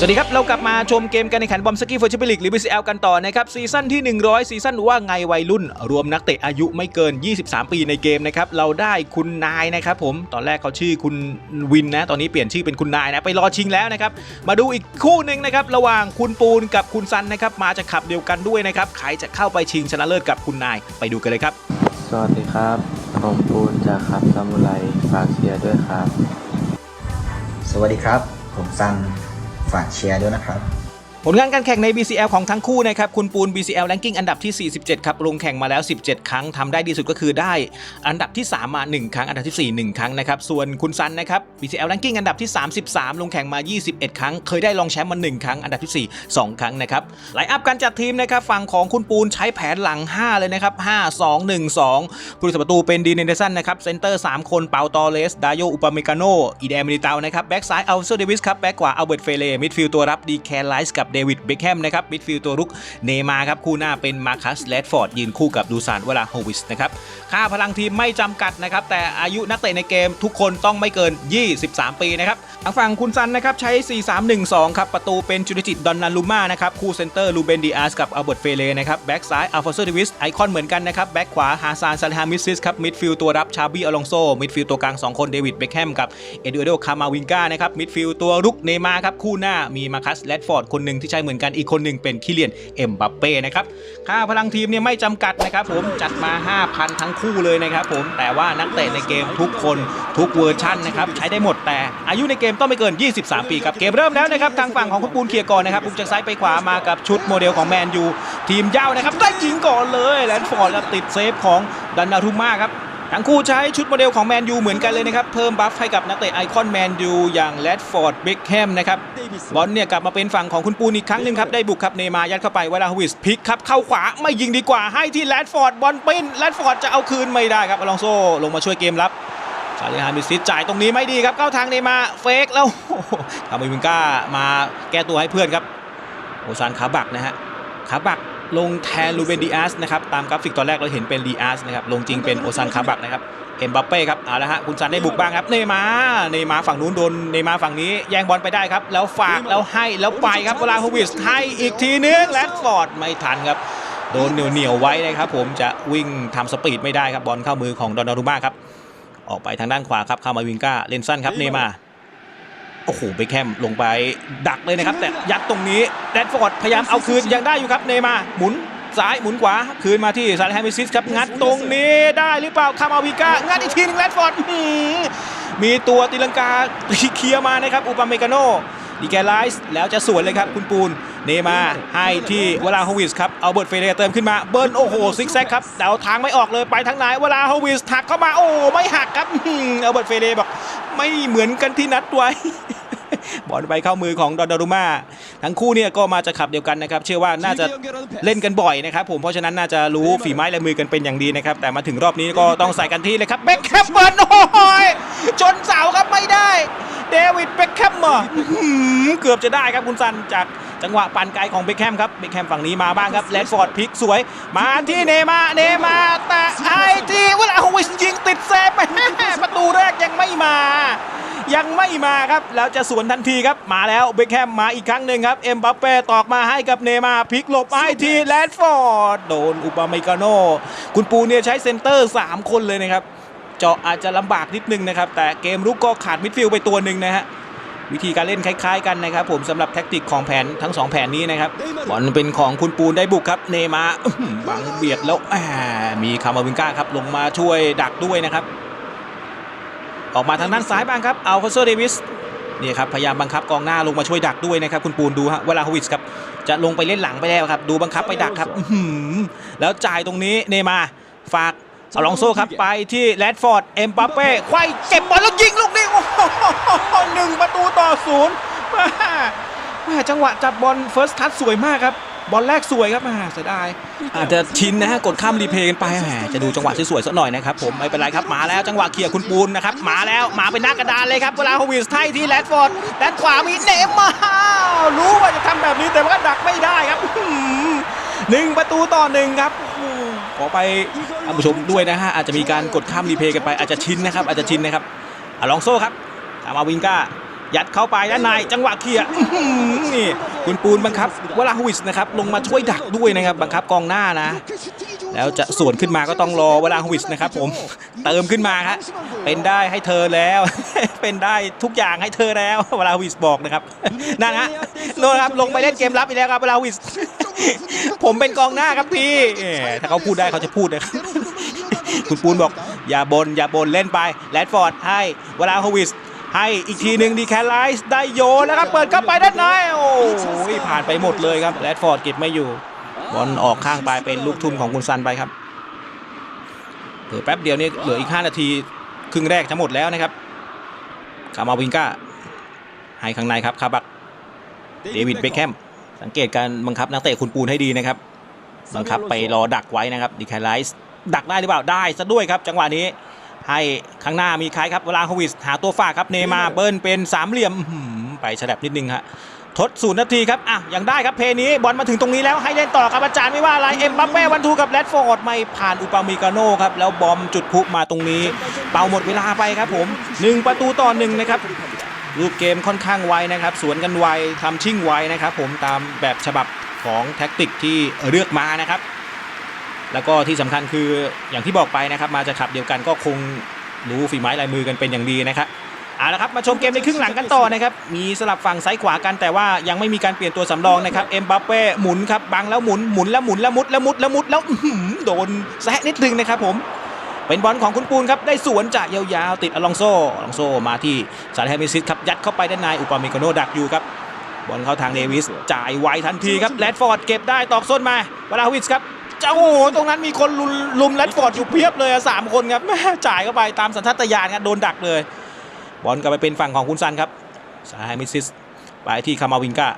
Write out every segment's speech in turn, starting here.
สวัสดีครับ เรากลับมาชมเกมการแข่งขันบอมสกี้เฟอร์ชิปิลิกหรือ BCL กันต่อนะครับ ซีซั่นที่ 100 ซีซั่นว่าไงวัยรุ่น รวมนักเตะอายุไม่เกิน 23 ปีในเกมนะครับ เราได้คุณนายนะครับผม ตอนแรกเขาชื่อคุณวินนะ ตอนนี้เปลี่ยนชื่อเป็นคุณนายนะ ไปรอชิงแล้วนะครับ มาดูอีกคู่หนึ่งนะครับ ระหว่างคุณปูนกับคุณซันนะครับ มาจากขับเดียวกันด้วยนะครับ ใครจะเข้าไปชิงชนะเลิศกับคุณนาย ไปดูกันเลยครับ สวัสดีครับ ผมปูนจากครับซามูไรฝากเชียร์ด้วยครับ สวัสดีครับ ผมซัน ฝากเชียร์ด้วยนะครับ ผลงานการแข่งใน BCL ของทั้งคู่นะครับ คุณปูน BCL ranking อันดับที่ 47 ครับ ลงแข่งมาแล้ว 17 ครั้งทำได้ดีสุดก็คือได้อันดับที่ 3 มา 1 ครั้ง อันดับที่ 4 1 ครั้งนะครับ ส่วนคุณซันนะครับ BCL ranking อันดับที่ 33 ลงแข่งมา 21 ครั้ง เคยได้รองแชมป์มา 1 ครั้ง อันดับที่ 4 2 ครั้งนะครับ ไลน์อัพการจัดทีมนะครับ ฝั่งของคุณปูนใช้แผนหลัง 5 เลยนะครับ 5 2 1 2ผู้รักษาประตูเป็นดีเนเดสันนะครับ เซนเตอร์ 3 คนเปาตอเลส ดาโย อุปาเมกาโนอีเดมิลิตานะครับ แบ็กซ้าย อัลโซเดวิส ครับ แบ็กขวา อัลเบิร์ต เฟเล่มิดฟิลด์ตัวรับ ดีแคร์ไลส์กับเดวิดเบคแฮมนะครับมิดฟิลด์ตัวรุกเนมาครับคู่หน้าเป็นมาคัสแรดฟอร์ดยืนคู่กับดูซานเวลาโฮวิสนะครับค่าพลังทีมไม่จำกัดนะครับแต่อายุนักเตะในเกมทุกคนต้องไม่เกิน 23 ปีนะครับทางฝั่งคุณซันนะครับใช้ 4-3-1-2 ครับประตูเป็นจุดจิตดอนนาลูมานะครับคู่เซนเตอร์ลูเบนดิอาสกับอัลเบิร์ตเฟเล่นะครับแบ็กซ้ายอัลฟาโซเดวิสไอคอนเหมือนกันนะครับแบ็กขวาฮาซานซาลฮามิซิสครับมิดฟิลด์ตัวรับชาบีอลองโซมิดฟิลด์ตัวกลาง 2 คนเดวิดเบคแฮมกับเอดูเอโดคามาวิงกานะครับมิดฟิลด์ตัวรุกเนมาครับคู่หน้ามีมาคัสแรดฟอร์ดคนหนึ่งที่ใช้เหมือนกันอีกคนหนึ่งเป็นคิเลียนเอ็มบัปเป้นะครับค่าพลังทีมเนี่ยไม่จำกัดนะครับผมจัดมา 5,000 ทั้งคู่เลยนะครับผมแต่ว่านักเตะในเกมทุกคนทุกเวอร์ชันนะครับใช้ได้หมดแต่อายุในเกมต้องไม่เกิน 23 ปีครับเกมเริ่มแล้วนะครับทางฝั่งของคุณปูนเคลียร์ก่อนนะครับปุกจากซ้ายไปขวามากับชุดโมเดลของแมนยูทีมยาวนะครับได้ยิงก่อนเลยแลนฟอร์ดก็ติดเซฟของดันนารุม่าครับ ทั้งคู่ใช้ชุดโมเดลของแมนยูเหมือนกันเลยนะครับ เพิ่มบัฟให้กับนักเตะไอคอนแมนยูอย่างแรดฟอร์ดเบคแฮมนะครับบอลเนี่ยกลับมาเป็นฝั่งของคุณปูนอีกครั้งหนึ่งครับ ได้บุกครับเนมายัดเข้าไปเวลาฮวิสพลิกครับเข้าขวาไม่ยิงดีกว่าให้ที่แรดฟอร์ดบอลปิ้นแรดฟอร์ดจะเอาคืนไม่ได้ครับอลองโซลงมาช่วยเกมรับซาเลฮามิซิจ่ายตรงนี้ไม่ดีครับเข้าทางเนมาเฟกแล้วทำให้วิงก้ามาแก้ตัวให้เพื่อนครับโอซานขาบักนะฮะขาบัก ลงแทนลูเบนดีอาสนะครับตามกราฟิกตอนแรกเราเห็นเป็นดีอาสนะครับลงจริงเป็นโอซานขาบักนะครับเอ็มบัปเป้ครับเอาละฮะคุณซันได้บุกบ้างครับเนย์มาร์เนย์มาร์ฝั่งนู้นโดนเนย์มาร์ฝั่งนี้แย่งบอลไปได้ครับ แล้วฝากแล้วให้แล้วไปครับเวลาโฮวิสให้อีกทีนึงแรดฟอร์ดไม่ทันครับโดนเหนียวเหนียวๆไว้นะครับผมจะวิ่งทำสปีดไม่ได้ครับบอลเข้ามือของดอนนารุมาครับออกไปทางด้านขวาครับเข้ามาวิงก้าเลนสั้นครับเนย์มาร์ โอ้โหเบคแฮมลงไปดักเลยนะครับ แต่ยัดตรงนี้แรดฟอร์ดพยายามเอาคืนยังได้อยู่ครับเนย์มาร์หมุนซ้ายหมุนขวา คืนมาที่ซาเลแฮมิซิสครับ งัดตรงนี้ได้หรือเปล่าคามาวิก้างัดอีกทีหนึงแรดฟอร์ดอื้อหือมีตัวตีลังกาเคลียร์มานะครับ อุปาเมกาโนดีแกไลส์แล้วจะสวนเลยครับคุณปูน เนมาให้ที่เวลาฮวิสครับเอาเบิร์ตเฟเรเติมขึ้นมาเบิร์นโอ้โหซิกแซกครับเอาทางไม่ออกเลยไปทางไหนเวลาฮวิสหักเข้ามาโอ้ไม่หักครับเอาเบิร์ตเฟเรบอกไม่เหมือนกันที่นัดไว้บอลไปเข้ามือของดอนดารุมาทั้งคู่เนี่ยก็มาจากขับเดียวกันนะครับ เชื่อว่าน่าจะเล่นกันบ่อยนะครับผมเพราะฉะนั้นน่าจะรู้ฝีไม้ลายมือกันเป็นอย่างดีนะครับ แต่มาถึงรอบนี้ก็ต้องใส่กันที่เลยครับเบ็คแคมเบิร์นโอ้ยชนเสาครับไม่ได้ เดวิดเบ็คแคมอะอื้อหือเกือบจะได้ครับคุณซันจาก จังหวะปั่นไกลของเบคแฮมครับเบคแฮมฝั่งนี้มาบ้างครับแรดฟอร์ดพลิกสวย มาที่เนมาเนมาแต่ไอที่เวลาโฮวิสยิงติดเซฟแม่ประตูแรกยังไม่มา ยังไม่มาครับแล้วจะสวนทันทีครับมาแล้วเบคแฮมมาอีกครั้งหนึ่งครับเอ็มบัปเป้ตอกมาให้กับเนมาพลิกหลบให้ทีแรดฟอร์ดโดนอุปาเมกาโนคุณปูเนี่ยใช้เซนเตอร์ 3 คนเลยนะครับเจาะอาจจะลำบากนิดนึงนะครับแต่เกมรุกก็ขาดมิดฟิลด์ไปตัวหนึ่งนะฮะ วิธีการเล่นคล้าย ๆ กันนะครับ ผมสำหรับแท็กติกของแผนทั้ง 2 แผนนี้นะครับบอลเป็นของคุณปูนได้บุกครับเนย์มาร์อื้อหือบังเบียดแล้วแหมมีคามาวินก้าครับลงมาช่วยดักด้วยนะครับ ออกมาทางด้านซ้ายบ้างครับเอาคาโซเดวิสนี่ครับพยายามบังคับกองหน้าลงมาช่วยดักด้วยนะครับคุณปูนดูฮะเวลาฮวิสครับจะลงไปเล่นหลังไปแล้วครับ ดูบังคับไปดักครับอื้อหือแล้วจ่ายตรงนี้เนย์มาร์ฝากอลองโซครับไปที่แรดฟอร์ดเอ็มบัปเป้ไขว้เก็บบอลแล้วยิงลูกนี้โอ้โหหนึ่งประตูต่อศูนย์แม่แม่จังหวะจับบอลเฟิร์สทัชสวยมากครับบอลแรกสวยครับแม่เสียดายอาจจะชินนะฮะกดข้ามรีเพลย์กันไปแหมจะดูจังหวะสวยๆสักหน่อยนะครับผมไม่เป็นไรครับมาแล้วจังหวะเคลียร์คุณปูนนะครับมาแล้วมาเป็นหน้ากระดานเลยครับเวลาโฮวิสไทยที่แรดฟอร์ดด้านขวามีเนย์มาร์รู้ว่าจะทำแบบนี้แต่ว่าดักไม่ได้ครับอื้อหือหนึ่งประตูต่อหนึ่งครับโอ้โหขอไปท่านผู้ชมด้วยนะฮะอาจจะมีการกดข้ามรีเพลย์กันไปอาจจะชินนะครับอาจจะชินนะครับ อลองโซ่ครับตามาวิงก้ายัดเข้าไปด้านในจังหวะเคลียร์นี่คุณปูนบังคับวลาฮวิสนะครับลงมาช่วยดักด้วยนะครับบังคับกองหน้านะ แล้วจะสวนขึ้นมาก็ต้องรอเวลาฮวิสนะครับผมเติมขึ้นมาฮะเป็นได้ให้เธอแล้ว เป็นได้ทุกอย่างให้เธอแล้วเวลาฮวิสบอกนะครับนั่นฮะโน่นครับลงไปเล่นเกมรับอีกแล้วครับเวลาฮวิสผมเป็นกองหน้าครับพี่ถ้าเขาพูดได้เขาจะพูดนะครับคุณปูนบอก อย่าบนอย่าบนเล่นไปแรดฟอร์ดให้เวลาฮวิสให้อีกทีหนึ่งดีแคลไลส์ได้โยนแล้วครับเปิดเข้าไปด้านในโอ้ยผ่านไปหมดเลยครับแรดฟอร์ดเก็บไม่อยู่บอลออกข้างไปเป็นลูกทุ่มของคุณซันไปครับเผื่อแป๊บเดียวนี่เหลืออีก 5 นาที ครึ่งแรกทั้งหมดแล้วนะครับคามาวิงก้าให้ข้างในครับคาบักเดวิดเบคแฮมสังเกตการบังคับนักเตะคุณปูนให้ดีนะครับ บังคับไปรอดักไว้นะครับดีแคลไลส์ ดักได้หรือเปล่าได้ซะด้วยครับ จังหวะนี้ ให้ข้างหน้ามีใครครับเวลาโควิสหาตัวฝากครับเนมาร์เบิ้ลเป็นสามเหลี่ยมอื้อหือไปฉลับนิดนึงฮะทดศูนย์นาทีครับอะยังได้ครับเพลย์นี้บอลมาถึงตรงนี้แล้วให้เล่นต่อครับอาจารย์ไม่ว่าอะไรเอ็มบัปเป้วันทูกับแรดฟอร์ดไม่ผ่านอุปามิกาโน่ครับแล้วบอมจุดพลุมาตรงนี้ เป่าหมดเวลาไปครับผมหนึ่งประตูต่อหนึ่งนะครับรูปเกมค่อนข้างไวนะครับ สวนกันไวทำชิ่งไวนะครับผมตามแบบฉบับของแท็กติกที่เลือกมานะครับ แล้วก็ที่สำคัญคืออย่างที่บอกไปนะครับมาจากขับเดียวกันก็คงรู้ฝีไม้ลายมือกันเป็นอย่างดีนะครับเอาละครับมาชมเกมในครึ่งหลังกันต่อนะครับมีสลับฝั่งซ้ายขวากันแต่ว่ายังไม่มีการเปลี่ยนตัวสำรองนะครับเอ็มบัปเป้หมุนครับบังแล้วหมุนหมุนแล้วหมุนแล้วมุดแล้วมุดแล้วมุดแล้วหือโดนแซะนิดนึงนะครับผมเป็นบอลของคุณปูนครับได้สวนจากยาวๆติดอลองโซอลองโซมาที่ซาเลฮมิซิสครับยัดเข้าไปด้านในอุปาเมกโนดักอยู่ครับบอลเข้าทางเดวิสจ่ายไวทันทีครับแรดฟอร์ดเก็บได้ตอกส้นมาวลาวิสครับ จ้าโอ้โหตรงนั้นมีคนลุมลุมแรดฟอร์ดอยู่เพียบเลยอะสามคนครับแม่จ่ายเข้าไปตามสัญชาตญาณครับโดนดักเลย บอลกลับไปเป็นฝั่งของคุณซันครับซาเลฮมิซิสไปที่คามาวิงกา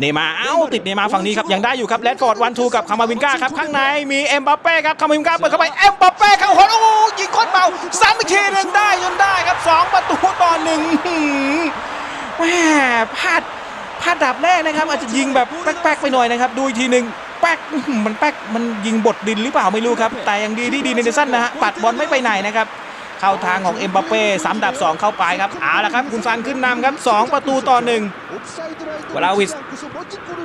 เนมาเอ้าติดเนมาฝั่งนี้ครับยังได้อยู่ครับแรดฟอร์ดวันทูกับคามาวินกาครับข้างในมีเอ็มบัปเป้ครับคามาวินกาเปิดเข้าไปเอ็มบัปเป้เข้าหัวโอ้โหยิงโคตรเบาซ้ำอีกทีนึงได้จนได้ครับสองประตูต่อหนึ่งแหมพลาดพลาดดับแรกนะครับ อาจจะยิงแบบแป๊กๆไปหน่อยนะครับ ดูอีกทีหนึ่ง แป๊กมันแป๊กมันยิงบดดินหรือเปล่าไม่รู้ครับ แต่ยังดีที่ดีในเดซันนะฮะปัดบอลไม่ไปไหนนะครับเข้าทางของเอ็มบัปเป้สามดับสองเข้าไปครับเอาละครับ คุณซันขึ้นนำครับสองประตูต่อหนึ่งวลาวิส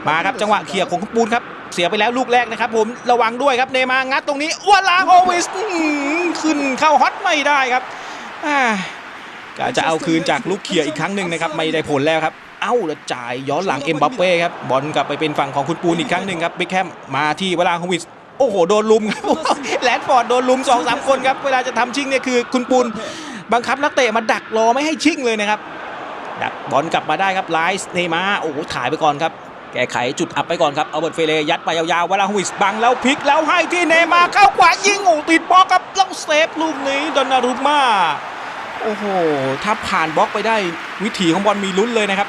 มาครับจังหวะเคเคลีลียของปูนครับ เสียไปแล้วลูกแรกนะครับ ผมระวังด้วยครับเนมางัดตรงนี้วลาโอวิสขึ้นเข้าฮอตไม่ได้ครับก็จะเอาคืนจากลูกเคลียอีกครั้งหนึ่งนะครับ ไม่ได้ผลแล้วครับ อ้าแล้วจ่ายย้อนหลังเอ็มบัปเป้ครับบอลกลับไปเป็นฝั่งของคุณปูนอีกครั้งหนึ่งครับเบคแฮมมาที่เวลาโควิสโอ้โหโดนลุมครับแลนด์ฟอร์ดโดนลุมสองสามคนครับเวลาจะทำชิงเนี่ยคือคุณปูนบังคับนักเตะมาดักรอไม่ให้ชิงเลยนะครับดักบอลกลับมาได้ครับไลส์เนย์มาร์โอ้โหถ่ายไปก่อนครับแก้ไขจุดอับไปก่อนครับเอาเบิร์ตเฟเลยัดไปยาวๆเวลาฮุวิสบังแล้วพลิกแล้วให้ที่เนย์มาร์เข้าขวายิงโอ้ติดบล็อกครับแล้วเซฟลูกนี้ดอนนารุม่าโอ้โห ถ้าผ่านบล็อกไปได้วิถีของบอลมีลุ้นเลยนะครับ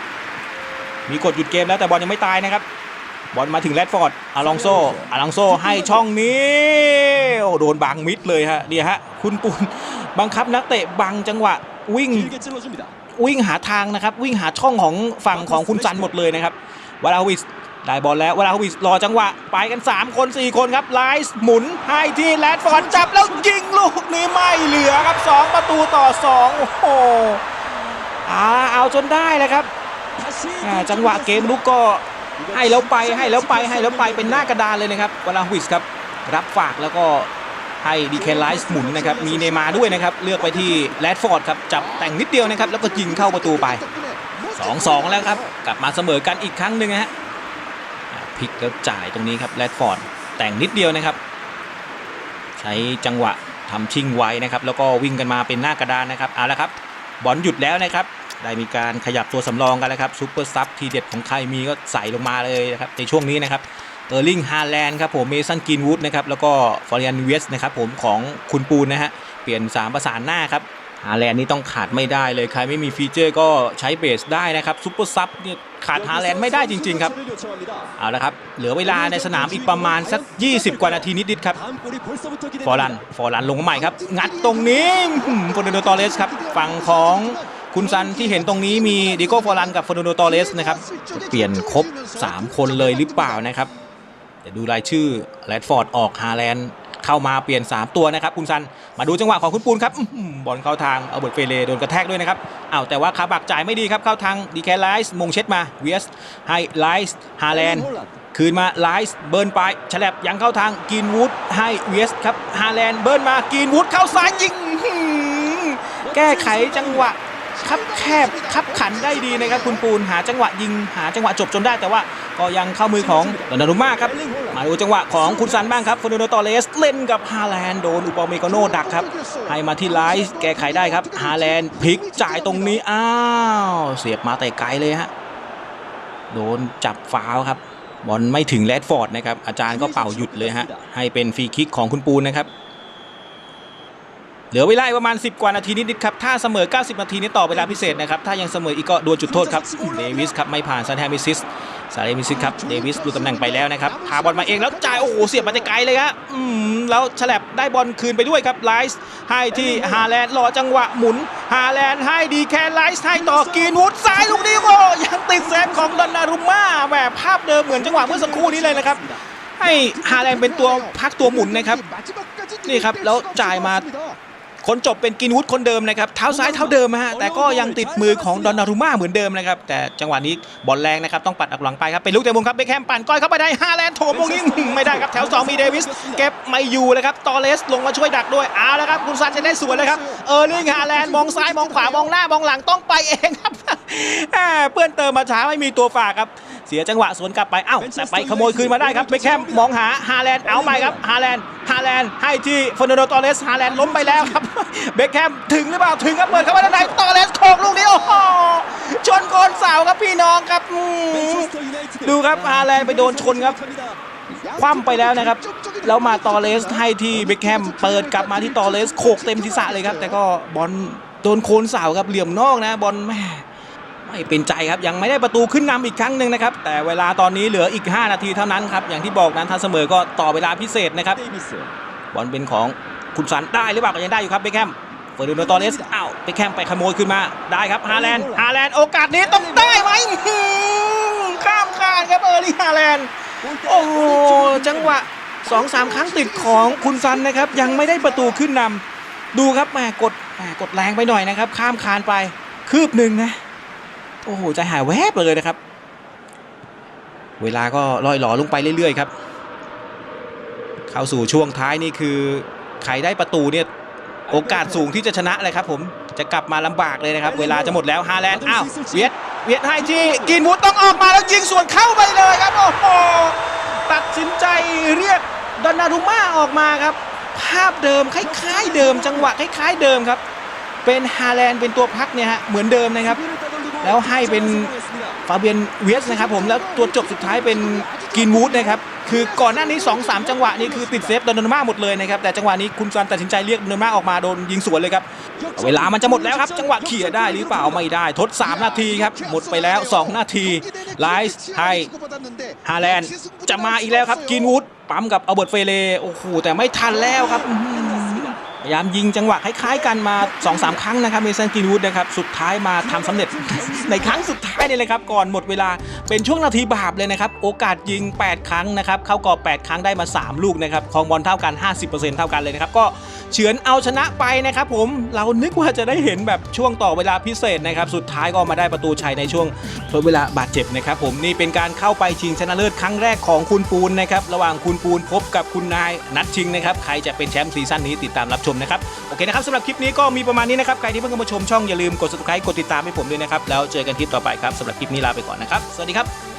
มีกดหยุดเกมแล้วแต่บอลยังไม่ตายนะครับ บอลมาถึงแรดฟอร์ดอาลองโซอาลองโซให้ช่องนี้โอ้โดนบังมิดเลยฮะเดียฮะคุณปุนบังคับนักเตะบังจังหวะวิ่งวิ่งหาทางนะครับ วิ่งหาช่องของฝั่งของคุณจันหมดเลยนะครับวาลาวิสได้บอลแล้ววาลาวิสรอจังหวะ ไปกัน 3 คน 4 คนครับไลส์หมุนให้ที่แรดฟอร์ดจับแล้วยิงลูกนี้ไม่เหลือครับ 2 ประตูต่อ 2 โอ้โหอาเอาจนได้เลยครับอ่า จังหวะเกมลุกก็ให้แล้วไปให้แล้วไปให้แล้วไปเป็นหน้ากระดานเลยนะครับวลาวิสครับรับฝากแล้วก็ให้ดีแคนไลส์หมุนนะครับมีเนมาร์ด้วยนะครับเลือกไปที่แรดฟอร์ดครับจับแต่งนิดเดียวนะครับแล้วก็ยิงเข้าประตูไป 2-2 แล้วครับกลับมาเสมอกันอีกครั้งหนึ่งฮะพลิกแล้วจ่ายตรงนี้ครับแรดฟอร์ดแต่งนิดเดียวนะครับ ใช้จังหวะทำชิงไว้นะครับแล้วก็วิ่งกันมาเป็นหน้ากระดานนะครับเอาละครับบอลหยุดแล้วนะครับ ได้มีการขยับตัวสำรองกันแล้วครับซูเปอร์ซับทีเด็ดของใครมีก็ใส่ลงมาเลยนะครับในช่วงนี้นะครับเออร์ลิงฮาแลนด์ครับผมเมสันกินวูดนะครับแล้วก็ฟอริอันเวสนะครับผมของคุณปูนนะฮะเปลี่ยน 3 ประสานหน้าครับฮาแลนด์นี่ต้องขาดไม่ได้เลยใครไม่มีฟีเจอร์ก็ใช้เบสได้นะครับซุปเปอร์ซับเนี่ยขาดฮาแลนด์ไม่ได้จริงๆครับเอาละครับเหลือเวลาในสนามอีกประมาณสัก 20 กว่านาทีนิดๆครับฟอร์ลันฟอร์ลันลงมาใหม่ครับงัดตรงนี้ฟอร์นันโดตอเรสครับฝั่งของ คุณซันที่เห็นตรงนี้มีดิโก้ฟอรันกับฟอร์นันโดตอเรสนะครับจะเปลี่ยนครบ 3 คนเลยหรือเปล่านะครับแต่ดูรายชื่อแรดฟอร์ดออกฮาแลนด์เข้ามาเปลี่ยน 3 ตัวนะครับคุณซันมาดูจังหวะของคุณปูนครับบอลเข้าทางเอาเบิร์ตเฟเล่โดนกระแทกด้วยนะครับอ้าวแต่ว่าคาบักจ่ายไม่ดีครับเข้าทางดีแคลไลส์มงเช็ดมาเวียสให้ไลส์ฮาแลนด์คืนมาไลส์เบิร์นไปฉลับยังเข้าทางกินวูดให้เวสครับฮาแลนด์เบิร์นมากินวูดเข้าซ้ายยิงแก้ไขจังหวะ คับแคบคับขันได้ดีนะครับคุณปูนหาจังหวะยิงหาจังหวะจบจนได้แต่ว่าก็ยังเข้ามือของดอนนารุม่าครับมาดูจังหวะของคุณซันบ้างครับฟอร์นันโดตอเลสเล่นกับฮาแลนด์โดนอุปเมกโนดักครับให้มาที่ไลส์แก้ไขได้ครับฮาแลนด์พลิกจ่ายตรงนี้อ้าวเสียบมาแต่ไกลเลยฮะโดนจับฟาวครับบอลไม่ถึงแรดฟอร์ดนะครับอาจารย์ก็เป่าหยุดเลยฮะให้เป็นฟรีคิกของคุณปูนนะครับ เหลือเวลาประมาณ 10 กว่านาทีนิดๆครับ ถ้าเสมอ 90 นาทีนี้ต่อเวลาพิเศษนะครับ ถ้ายังเสมออีกก็ดวลจุดโทษครับ เดวิสครับไม่ผ่านซาแฮมิซิสซาเดมิซิสครับ เดวิสดูตำแหน่งไปแล้วนะครับ พาบอลมาเองแล้วจ่าย โอ้โห เสียบมาไกลเลยครับอืมแล้วฉลับได้บอลคืนไปด้วยครับ ไลส์ให้ที่ฮาแลนด์รอจังหวะหมุน ฮาแลนด์ให้ดีแค่ไลส์ให้ต่อกีนวูดซ้ายลูกนี้โอ้ยังติดเซฟของดอนนารุม่าแหมภาพเดิมเหมือนจังหวะเมื่อสักครู่นี้เลยนะครับ ให้ฮาแลนด์เป็นตัวพักตัวหมุนนะครับ นี่ครับแล้วจ่ายมา คนจบเป็นกินวูดคนเดิมนะครับเท้าซ้ายเท้าเดิมนะฮะแต่ก็ยังติดมือของดอนนารุม่าเหมือนเดิมนะครับแต่จังหวะนี้บอลแรงนะครับต้องปัดอักหลังไปครับเป็นลูกเตะมุมครับเบคแฮมปั่นก้อยเข้าไปได้ฮาแลนด์โถมลูกนี้ไม่ได้ครับแถว 2 มีเดวิสเก็บไม่อยู่เลยครับตอเลสลงมาช่วยดักด้วยเอาแล้วครับคุณซันจะได้สวนเลยครับเออร์ลิงฮาแลนด์มองซ้ายมองขวามองหน้ามองหลังต้องไปเองครับแหม่เพื่อนเติมมาช้าไม่มีตัวฝากครับ เสียจังหวะสวนกลับไป เอ้าแต่ไปขโมยคืนมาได้ครับเบคแฮมมองหาฮาแลนด์เอาใหม่ครับฮาแลนด์ฮาแลนด์ให้ที่ฟอร์นันโดตอเลสฮาแลนด์ล้มไปแล้วครับเบคแฮมถึงหรือเปล่าถึงครับเปิดเข้ามาด้านในตอเลสโขกลูกนี้โอ้โหชนโคนเสาครับพี่น้องครับอืมดูครับฮาแลนด์ไปโดนชนครับคว่ำไปแล้วนะครับ แล้วมาตอเลสให้ที่เบคแฮมเปิดกลับมาที่ตอเลสโขกเต็มศีรษะเลยครับ แต่ก็บอลโดนโคนเสาครับเหลี่ยมนอกนะบอลแม่ ไม่เป็นใจครับยังไม่ได้ประตูขึ้นนำอีกครั้งหนึ่งนะครับ แต่เวลาตอนนี้เหลืออีก 5 นาทีเท่านั้นครับอย่างที่บอกนั้นถ้าเสมอก็ต่อเวลาพิเศษนะครับบอลเป็นของคุณสันได้หรือเปล่าก็ยังได้อยู่ครับเบคแฮมเฟอร์ดินโดตอเลสอ้าวเบคแฮมไปขโมยขึ้นมาได้ครับฮาแลนด์ฮาแลนด์โอกาสนี้ต้องได้ไหมอื้อหือข้ามคานครับเออร์ลี่ฮาแลนด์โอ้โหจังหวะ2อสามครั้งติดของคุณซันนะครับ ยังไม่ได้ประตูขึ้นนำดูครับแหมกดแหมกดแรงไปหน่อยนะครับ ข้ามคานไปคืบหนึ่งนะโอ้โหใจหายแวบเลยนะครับ เวลาก็ลอยหลอลงไปเรื่อยๆครับ เข้าสู่ช่วงท้ายนี่คือใครได้ประตูเนี่ยโอกาสสูงที่จะชนะเลยครับ ผมจะกลับมาลำบากเลยนะครับ เวลาจะหมดแล้วฮาแลนด์อ้าวเวียดเวียดให้ที่กินวูดต้องออกมาแล้วยิงสวนเข้าไปเลยครับโอ้โหตัดสินใจเรียกดอนนารุม่าออกมาครับ ภาพเดิมคล้ายๆเดิม จังหวะคล้ายๆเดิมครับ เป็นฮาแลนด์เป็นตัวพักเนี่ยฮะเหมือนเดิมนะครับ แล้วให้เป็นฟาเบียนเวียสนะครับผมแล้วตัวจบสุดท้ายเป็นกินวูดนะครับคือก่อนหน้านี้ 2-3 จังหวะนี่คือติดเซฟโดนโนมาหมดเลยนะครับแต่จังหวะนี้คุณซันตัดสินใจเรียกโดนโนมาออกมาโดนยิงสวนเลยครับเวลามันจะหมดแล้วครับ จังหวะเขี่ยได้หรือเปล่าไม่ได้ ทด 3 นาทีครับหมดไปแล้ว 2 นาทีไลส์ให้ฮาแลนด์จะมาอีกแล้วครับกินวูดปั๊มกับอัลเบิร์ตเฟเล่โอ้โหแต่ไม่ทันแล้วครับอื้อหือ พยายามยิงจังหวะคล้ายๆกันมา 2-3 ครั้งนะครับเมสันกินวูดนะครับสุดท้ายมาทำสำเร็จ ในครั้งสุดท้ายนี่เลยครับก่อนหมดเวลาเป็นช่วงนาทีบาปเลยนะครับโอกาสยิง 8 ครั้งนะครับเข้ากรอบ 8 ครั้งได้มา 3 ลูกนะครับครองบอลเท่ากัน 50%เท่ากันเลยนะครับก็ เฉือนเอาชนะไปนะครับผมเรานึกว่าจะได้เห็นแบบช่วงต่อเวลาพิเศษนะครับสุดท้ายก็มาได้ประตูชัยในช่วงทดเวลาบาดเจ็บนะครับผมนี่เป็นการเข้าไปชิงชนะเลิศครั้งแรกของคุณปูนนะครับระหว่างคุณปูนพบกับคุณนายนัดชิงนะครับใครจะเป็นแชมป์ซีซั่นนี้ติดตามรับชมนะครับโอเคนะครับสำหรับคลิปนี้ก็มีประมาณนี้นะครับใครที่เพิ่งเข้ามาชมช่องอย่าลืมกด subscribe กดติดตามให้ผมด้วยนะครับแล้วเจอกันคลิปต่อไปครับสำหรับคลิปนี้ลาไปก่อนนะครับสวัสดีครับ